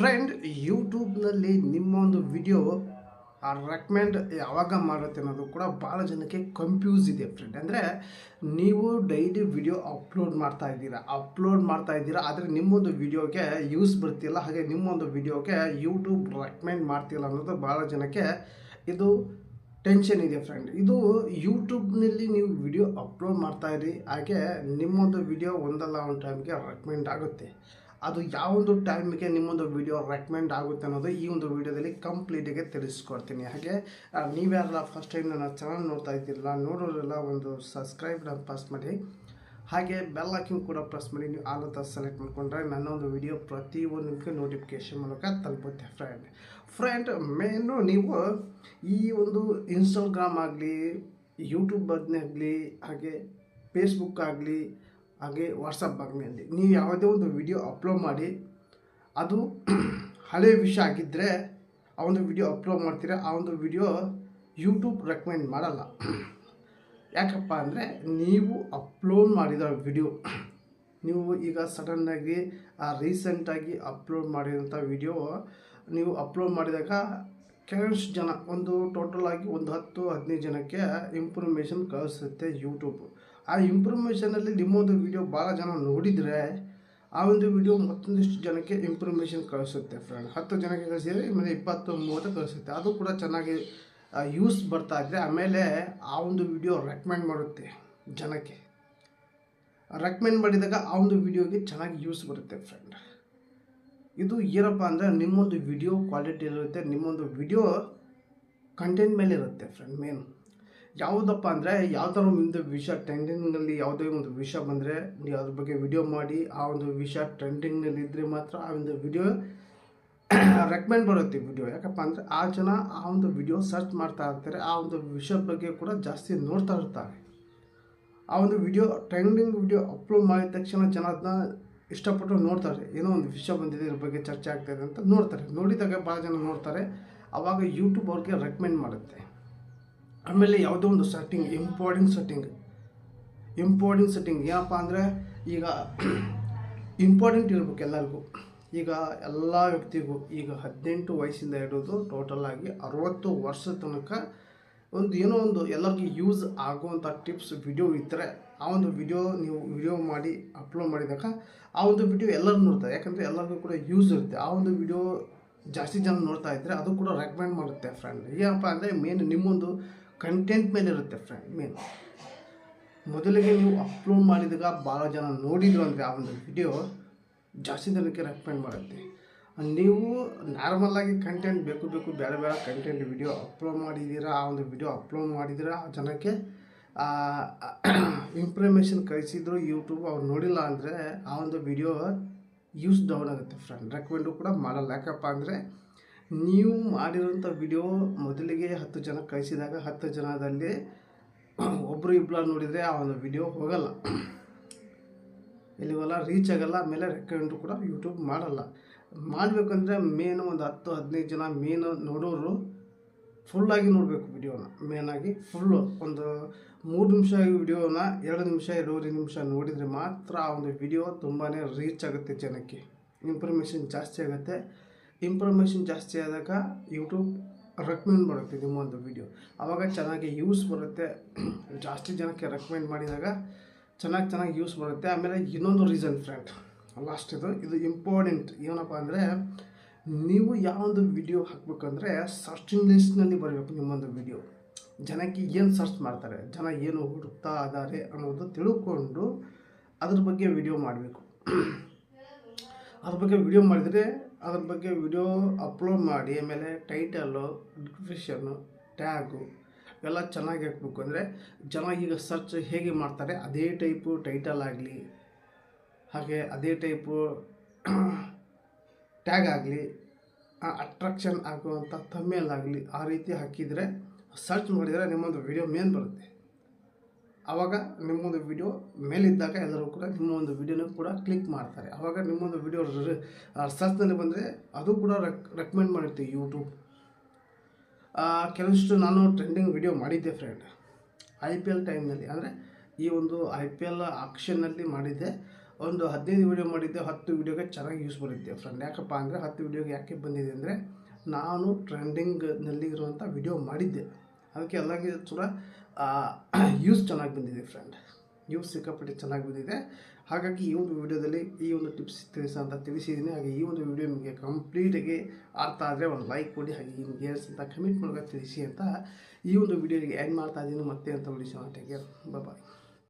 Friend ಯೂಟ್ಯೂಬ್ನಲ್ಲಿ ನಿಮ್ಮ ಒಂದು ವಿಡಿಯೋ ರೆಕಮೆಂಡ್ ಯಾವಾಗ ಮಾಡುತ್ತೆ ಅನ್ನೋದು ಕೂಡ ಭಾಳ ಜನಕ್ಕೆ ಕನ್ಫ್ಯೂಸ್ ಇದೆ ಫ್ರೆಂಡ್ ಅಂದರೆ ನೀವು ಡೈಲಿ ವಿಡಿಯೋ ಅಪ್ಲೋಡ್ ಮಾಡ್ತಾ ಇದ್ದೀರಾ ಅಪ್ಲೋಡ್ ಮಾಡ್ತಾ ಇದ್ದೀರಾ, ಆದರೆ ನಿಮ್ಮೊಂದು ವಿಡಿಯೋಗೆ ಯೂಸ್ ಬರ್ತಿಲ್ಲ, ಹಾಗೆ ನಿಮ್ಮೊಂದು ವಿಡಿಯೋಗೆ ಯೂಟ್ಯೂಬ್ ರೆಕಮೆಂಡ್ ಮಾಡ್ತಿಲ್ಲ ಅನ್ನೋದು ಭಾಳ ಜನಕ್ಕೆ ಇದು ಟೆನ್ಷನ್ ಇದೆ ಫ್ರೆಂಡ್ ಇದು ಯೂಟ್ಯೂಬ್ನಲ್ಲಿ ನೀವು ವಿಡಿಯೋ ಅಪ್ಲೋಡ್ ಮಾಡ್ತಾ ಇರಿ, ಹಾಗೆ ನಿಮ್ಮೊಂದು ವಿಡಿಯೋ ಒಂದಲ್ಲ, ಒಂದು ಟೈಮ್ಗೆ ರೆಕಮೆಂಡ್ ಆಗುತ್ತೆ. ಅದು ಯಾವೊಂದು ಟೈಮ್ಗೆ ನಿಮ್ಮೊಂದು ವಿಡಿಯೋ ರೆಕಮೆಂಡ್ ಆಗುತ್ತೆ ಅನ್ನೋದು ಈ ಒಂದು ವಿಡಿಯೋದಲ್ಲಿ ಕಂಪ್ಲೀಟಿಗೆ ತಿಳಿಸ್ಕೊಡ್ತೀನಿ. ಹಾಗೆ ನೀವ್ಯಾರಲ್ಲ ಫಸ್ಟ್ ಟೈಮ್ ನನ್ನ ಚಾನಲ್ ನೋಡ್ತಾ ಇದ್ದೀರಲ್ಲ, ನೋಡೋರೆಲ್ಲ ಒಂದು ಸಬ್ಸ್ಕ್ರೈಬ್ನ ಪ್ರೆಸ್ ಮಾಡಿ. ಹಾಗೆ ಬೆಲ್ ಹಾಕಿಂಗ್ ಕೂಡ ಪ್ರೆಸ್ ಮಾಡಿ, ನೀವು ಆಲ್ ಅಂತ ಸೆಲೆಕ್ಟ್ ಮಾಡಿಕೊಂಡ್ರೆ ನನ್ನ ಒಂದು ವಿಡಿಯೋ ಪ್ರತಿಯೊಂದು ನಿಮಗೆ ನೋಟಿಫಿಕೇಶನ್ ಮೂಲಕ ತಲುಪುತ್ತೆ ಫ್ರೆಂಡ್ ಫ್ರೆಂಡ್ ಮೇನು ನೀವು ಈ ಒಂದು ಇನ್ಸ್ಟಾಗ್ರಾಮ್ ಆಗಲಿ ಯೂಟ್ಯೂಬ್ ಆಗಲಿ, ಹಾಗೆ ಫೇಸ್ಬುಕ್ ಆಗಲಿ ಹಾಗೆ ವಾಟ್ಸಪ್ ಆಗಲಿ ಅಲ್ಲಿ ನೀವು ಯಾವುದೇ ಒಂದು ವಿಡಿಯೋ ಅಪ್ಲೋಡ್ ಮಾಡಿ, ಅದು ಹಳೆಯ ವಿಷಯ ಆಗಿದ್ದರೆ ಆ ಒಂದು ವಿಡಿಯೋ ಅಪ್ಲೋಡ್ ಮಾಡ್ತೀರ? ಆ ಒಂದು ವಿಡಿಯೋ ಯೂಟ್ಯೂಬ್ ರೆಕಮೆಂಡ್ ಮಾಡಲ್ಲ. ಯಾಕಪ್ಪ ಅಂದರೆ ನೀವು ಅಪ್ಲೋಡ್ ಮಾಡಿದ ವಿಡಿಯೋ ನೀವು ಈಗ ಸಡನ್ನಾಗಿ ರೀಸೆಂಟಾಗಿ ಅಪ್ಲೋಡ್ ಮಾಡಿದಂಥ ವಿಡಿಯೋ ನೀವು ಅಪ್ಲೋಡ್ ಮಾಡಿದಾಗ ಕೆಲವಷ್ಟು ಜನ, ಒಂದು ಟೋಟಲ್ ಆಗಿ ಒಂದು ಹತ್ತು ಹದಿನೈದು ಜನಕ್ಕೆ ಇಂಪ್ರೂಮೇಷನ್ ಕಳಿಸುತ್ತೆ ಯೂಟ್ಯೂಬ್ ಆ ಇಂಪ್ರೂಮೇಷನಲ್ಲಿ ನಿಮ್ಮೊಂದು ವಿಡಿಯೋ ಭಾಳ ಜನ ನೋಡಿದರೆ, ಆ ಒಂದು ವಿಡಿಯೋ ಮತ್ತೊಂದಿಷ್ಟು ಜನಕ್ಕೆ ಇಂಪ್ರೂಮೇಷನ್ ಕಳಿಸುತ್ತೆ ಫ್ರೆಂಡ್ ಹತ್ತು ಜನಕ್ಕೆ ಕಳಿಸಿದರೆ ಆಮೇಲೆ ಇಪ್ಪತ್ತು, ಮೂವತ್ತು ಕಳಿಸುತ್ತೆ. ಅದು ಕೂಡ ಚೆನ್ನಾಗಿ ಯೂಸ್ ಬರ್ತಾ ಇದ್ದರೆ ಆಮೇಲೆ ಆ ಒಂದು ವಿಡಿಯೋ ರೆಕಮೆಂಡ್ ಮಾಡುತ್ತೆ ಜನಕ್ಕೆ. ರೆಕಮೆಂಡ್ ಮಾಡಿದಾಗ ಆ ಒಂದು ವಿಡಿಯೋಗೆ ಚೆನ್ನಾಗಿ ಯೂಸ್ ಬರುತ್ತೆ ಫ್ರೆಂಡ್ ಇದು ಏನಪ್ಪ ಅಂದರೆ ನಿಮ್ಮೊಂದು ವಿಡಿಯೋ ಕ್ವಾಲಿಟಿ ಇರುತ್ತೆ ನಿಮ್ಮೊಂದು ವಿಡಿಯೋ ಕಂಟೆಂಟ್ ಮೇಲೆ ಇರುತ್ತೆ ಫ್ರೆಂಡ್ ಮೇನ್ ಯಾವುದಪ್ಪ ಅಂದರೆ ಯಾವ್ದಾರ ಥರ ಒಂದು ವಿಷ ಟ್ರೆಂಡಿಂಗ್ನಲ್ಲಿ ಯಾವುದೇ ಒಂದು ವಿಷ ಬಂದರೆ ನೀವು ಅದ್ರ ಬಗ್ಗೆ ವಿಡಿಯೋ ಮಾಡಿ, ಆ ಒಂದು ವಿಷ ಟ್ರೆಂಡಿಂಗ್ನಲ್ಲಿ ಇದ್ದರೆ ಮಾತ್ರ ಆ ಒಂದು ವಿಡಿಯೋ ರೆಕಮೆಂಡ್ ಬರುತ್ತೆ ವಿಡಿಯೋ. ಯಾಕಪ್ಪ ಅಂದರೆ ಆ ಜನ ಆ ಒಂದು ವಿಡಿಯೋ ಸರ್ಚ್ ಮಾಡ್ತಾ ಇರ್ತಾರೆ, ಆ ಒಂದು ವಿಷಯದ ಬಗ್ಗೆ ಕೂಡ ಜಾಸ್ತಿ ನೋಡ್ತಾ ಇರ್ತಾರೆ. ಆ ಒಂದು ವಿಡಿಯೋ ಟ್ರೆಂಡಿಂಗ್ ವಿಡಿಯೋ ಅಪ್ಲೋಡ್ ಮಾಡಿದ ತಕ್ಷಣ ಜನ ಅದನ್ನ ಇಷ್ಟಪಟ್ಟು ನೋಡ್ತಾರೆ. ಏನೋ ಒಂದು ವಿಷಯ ಬಂದಿದೆ, ಇದ್ರ ಬಗ್ಗೆ ಚರ್ಚೆ ಆಗ್ತಾ ಇದೆ ಅಂತ ನೋಡ್ತಾರೆ. ನೋಡಿದಾಗ ಭಾಳ ಜನ ನೋಡ್ತಾರೆ. ಆವಾಗ ಯೂಟ್ಯೂಬ್ ಅವ್ರಿಗೆ ರೆಕಮೆಂಡ್ ಮಾಡುತ್ತೆ. ಆಮೇಲೆ ಯಾವುದೋ ಒಂದು setting important setting important setting ಏನಪ್ಪ ಅಂದರೆ ಈಗ ಇಂಪಾರ್ಟೆಂಟ್ ಇರಬೇಕು ಎಲ್ಲರಿಗೂ. ಈಗ ಎಲ್ಲ ವ್ಯಕ್ತಿಗೂ ಈಗ ಹದಿನೆಂಟು ವಯಸ್ಸಿಂದ ಹಿಡಿದು ಟೋಟಲ್ ಆಗಿ ಅರವತ್ತು ವರ್ಷದ ತನಕ ಒಂದು ಏನೋ ಒಂದು ಎಲ್ಲರಿಗೂ ಯೂಸ್ ಆಗುವಂಥ ಟಿಪ್ಸ್ ವಿಡಿಯೋ ಇದ್ದರೆ ಆ ಒಂದು ವಿಡಿಯೋ ನೀವು ವಿಡಿಯೋ ಮಾಡಿ ಅಪ್ಲೋಡ್ ಮಾಡಿದಾಗ ಆ ಒಂದು ವಿಡಿಯೋ ಎಲ್ಲರೂ ನೋಡ್ತಾರೆ ಯಾಕಂದರೆ ಎಲ್ಲರಿಗೂ ಕೂಡ ಯೂಸ್ ಇರುತ್ತೆ. ಆ ಒಂದು ವಿಡಿಯೋ ಜಾಸ್ತಿ ಜನ ನೋಡ್ತಾ ಇದ್ದರೆ ಅದು ಕೂಡ ರೆಕಮೆಂಡ್ ಮಾಡುತ್ತೆ ಫ್ರೆಂಡ್ ಏನಪ್ಪ ಅಂದರೆ ಮೇನ್ ನಿಮ್ಮೊಂದು ಕಂಟೆಂಟ್ ಮೇಲೆ ಇರುತ್ತೆ ಫ್ರೆಂಡ್ ಮೇನ್ ಮೊದಲಿಗೆ ನೀವು ಅಪ್ಲೋಡ್ ಮಾಡಿದಾಗ ಭಾಳ ಜನ ನೋಡಿದ್ರು ಅಂದರೆ ಆ ಒಂದು ವಿಡಿಯೋ ಜಾಸ್ತಿ ಜನಕ್ಕೆ ರೆಕಮೆಂಡ್ ಮಾಡುತ್ತೆ. ನೀವು ನಾರ್ಮಲಾಗಿ ಕಂಟೆಂಟ್ ಬೇಕು ಬೇಕು ಬೇರೆ ಬೇರೆ ಕಂಟೆಂಟ್ ವಿಡಿಯೋ ಅಪ್ಲೋಡ್ ಮಾಡಿದ್ದೀರಾ ಆ ಒಂದು ವಿಡಿಯೋ ಅಪ್ಲೋಡ್ ಮಾಡಿದ್ದೀರಾ ಆ ಜನಕ್ಕೆ ಇಂಪ್ರಮೇಷನ್ ಕಳಿಸಿದ್ರು ಯೂಟ್ಯೂಬ್ ಅವ್ರು ನೋಡಿಲ್ಲ ಅಂದರೆ ಆ ಒಂದು ವಿಡಿಯೋ ಯೂಸ್ ಡೌನ್ ಆಗುತ್ತೆ ಫ್ರೆಂಡ್ ರೆಕಮೆಂಡು ಕೂಡ ಮಾಡಲ್ಲ. ಯಾಕಪ್ಪ ಅಂದರೆ ನೀವು ಮಾಡಿರೋಂಥ ವಿಡಿಯೋ ಮೊದಲಿಗೆ ಹತ್ತು ಜನ ಕಳಿಸಿದಾಗ ಹತ್ತು ಜನದಲ್ಲಿ ಒಬ್ಬರು ಇಬ್ಬರು ನೋಡಿದರೆ ಆ ಒಂದು ವಿಡಿಯೋ ಹೋಗಲ್ಲ. ಇಲ್ಲಿವಲ್ಲ ರೀಚ್ ಆಗಲ್ಲ, ಆಮೇಲೆ ರೆಕಮೆಂಡು ಕೂಡ ಯೂಟ್ಯೂಬ್ ಮಾಡಲ್ಲ. ಮಾಡಬೇಕಂದ್ರೆ ಮೇನು ಒಂದು ಹತ್ತು, ಹದಿನೈದು ಜನ ಮೇನು ನೋಡೋರು ಫುಲ್ಲಾಗಿ ನೋಡಬೇಕು ವಿಡಿಯೋನ ಮೇನಾಗಿ ಫುಲ್ಲು ಒಂದು ಮೂರು ನಿಮಿಷ ವಿಡಿಯೋನ ಎರಡು ನಿಮಿಷ, ಎರಡೂವರೆ ನಿಮಿಷ ನೋಡಿದರೆ ಮಾತ್ರ ಆ ಒಂದು ವಿಡಿಯೋ ತುಂಬಾ ರೀಚ್ ಆಗುತ್ತೆ ಜನಕ್ಕೆ. ಇನ್ಫಾರ್ಮೇಷನ್ ಜಾಸ್ತಿ ಆಗುತ್ತೆ. ಇನ್ಫಾರ್ಮೇಷನ್ ಜಾಸ್ತಿ ಆದಾಗ ಯೂಟ್ಯೂಬ್ ರೆಕಮೆಂಡ್ ಮಾಡುತ್ತೆ ನಿಮ್ಮೊಂದು ವಿಡಿಯೋ ಆವಾಗ ಚೆನ್ನಾಗಿ ಯೂಸ್ ಬರುತ್ತೆ. ಜಾಸ್ತಿ ಜನಕ್ಕೆ ರೆಕಮೆಂಡ್ ಮಾಡಿದಾಗ ಚೆನ್ನಾಗಿ ಚೆನ್ನಾಗಿ ಯೂಸ್ ಬರುತ್ತೆ. ಆಮೇಲೆ ಇನ್ನೊಂದು ರೀಸನ್ ಫ್ರೆಂಡ್ ಲಾಸ್ಟ್ ಇದು ಇದು ಇಂಪಾರ್ಟೆಂಟ್ ಏನಪ್ಪ ಅಂದರೆ ನೀವು ಯಾವೊಂದು ವಿಡಿಯೋ ಹಾಕಬೇಕಂದ್ರೆ ಸರ್ಚಿಂಗ್ ಲಿಸ್ಟ್ನಲ್ಲಿ ಬರಬೇಕು ನಿಮ್ಮೊಂದು ವಿಡಿಯೋ ಜನಕ್ಕೆ ಏನು ಸರ್ಚ್ ಮಾಡ್ತಾರೆ, ಜನ ಏನು ಹುಡುಕ್ತಾ ಇದ್ದಾರೆ ಅನ್ನೋದು ತಿಳ್ಕೊಂಡು ಅದ್ರ ಬಗ್ಗೆ ವಿಡಿಯೋ ಮಾಡಬೇಕು. ಅದ್ರ ಬಗ್ಗೆ ವಿಡಿಯೋ ಮಾಡಿದರೆ ಅದ್ರ ಬಗ್ಗೆ ವಿಡಿಯೋ ಅಪ್ಲೋಡ್ ಮಾಡಿ, ಆಮೇಲೆ ಟೈಟಲ್ಲು ಡಿಸ್ಕ್ರಿಪ್ಷನ್ನು ಟ್ಯಾಗು ಇವೆಲ್ಲ ಚೆನ್ನಾಗಿ ಹಾಕಬೇಕು. ಅಂದರೆ ಜನ ಈಗ ಸರ್ಚ್ ಹೇಗೆ ಮಾಡ್ತಾರೆ, ಅದೇ ಟೈಪು ಟೈಟಲ್ ಆಗಲಿ, ಹಾಗೆ ಅದೇ ಟೈಪು ಟ್ಯಾಗ್ ಆಗಲಿ ಅಟ್ರಾಕ್ಷನ್ ಆಗುವಂಥ ತಮ್ಮೇಲ್ ಆಗಲಿ, ಆ ರೀತಿ ಹಾಕಿದರೆ ಸರ್ಚ್ ಮಾಡಿದರೆ ನಿಮ್ಮೊಂದು ವಿಡಿಯೋ ಮೇನ್ ಬರುತ್ತೆ. ಆವಾಗ ನಿಮ್ಮೊಂದು ವಿಡಿಯೋ ಮೇಲಿದ್ದಾಗ ಎಲ್ಲರೂ ಕೂಡ ನಿಮ್ಮ ಒಂದು ವಿಡಿಯೋನೂ ಕೂಡ ಕ್ಲಿಕ್ ಮಾಡ್ತಾರೆ. ಆವಾಗ ನಿಮ್ಮೊಂದು ವಿಡಿಯೋ ಸರ್ಚ್ನಲ್ಲಿ ಬಂದರೆ ಅದು ಕೂಡ ರೆಕ್ ರೆಕಮೆಂಡ್ ಮಾಡಿರ್ತೀವಿ ಯೂಟ್ಯೂಬ್ ಕೆಲವಷ್ಟು ನಾನು ಟ್ರೆಂಡಿಂಗ್ ವಿಡಿಯೋ ಮಾಡಿದ್ದೆ ಫ್ರೆಂಡ್ ಐ ಪಿ ಎಲ್ ಟೈಮ್ನಲ್ಲಿ ಅಂದರೆ ಈ ಒಂದು ಐ ಪಿ ಎಲ್ ಆಕ್ಷನ್ನಲ್ಲಿ ಮಾಡಿದ್ದೆ. ಒಂದು ಹದಿನೈದು ವಿಡಿಯೋ ಮಾಡಿದ್ದೆ. ಹತ್ತು ವಿಡಿಯೋಗೆ ಚೆನ್ನಾಗಿ ಯೂಸ್ ಬರುತ್ತೆ ಫ್ರೆಂಡ್ ಯಾಕಪ್ಪ ಅಂದರೆ ಹತ್ತು ವಿಡಿಯೋಗೆ ಯಾಕೆ ಬಂದಿದೆ ಅಂದರೆ ನಾನು ಟ್ರೆಂಡಿಂಗ್ನಲ್ಲಿ ಇರುವಂಥ ವಿಡಿಯೋ ಮಾಡಿದ್ದೆ. ಅದಕ್ಕೆ ಎಲ್ಲಾಗಿ ಕೂಡ ಯೂಸ್ ಚೆನ್ನಾಗಿ ಬಂದಿದೆ ಫ್ರೆಂಡ್ ಯೂಸ್ ಸಿಕ್ಕಾಪಟ್ಟೆ ಚೆನ್ನಾಗಿ ಬಂದಿದೆ. ಹಾಗಾಗಿ ಈ ಒಂದು ವಿಡಿಯೋದಲ್ಲಿ ಈ ಒಂದು ಟಿಪ್ಸ್ ತಿಳಿಸ ಅಂತ ತಿಳಿಸಿದ್ದೀನಿ. ಹಾಗೆ ಈ ಒಂದು ವಿಡಿಯೋ ನಿಮಗೆ ಕಂಪ್ಲೀಟಾಗಿ ಅರ್ಥ ಆದರೆ ಒಂದು ಲೈಕ್ ಕೊಡಿ, ಹಾಗೆ ನಿಮ್ಗೆ ಏನ್ಸ್ ಅಂತ ಕಮೆಂಟ್ ಮೂಲಕ ತಿಳಿಸಿ ಅಂತ ಈ ಒಂದು ವಿಡಿಯೋಗೆ ಎಂಡ್ ಮಾಡ್ತಾ ಇದ್ದೀನಿ. ಮತ್ತೆ ಅಂತ ವಿಡಿಯೋ ಟೇಕ್ ಬಾಯ್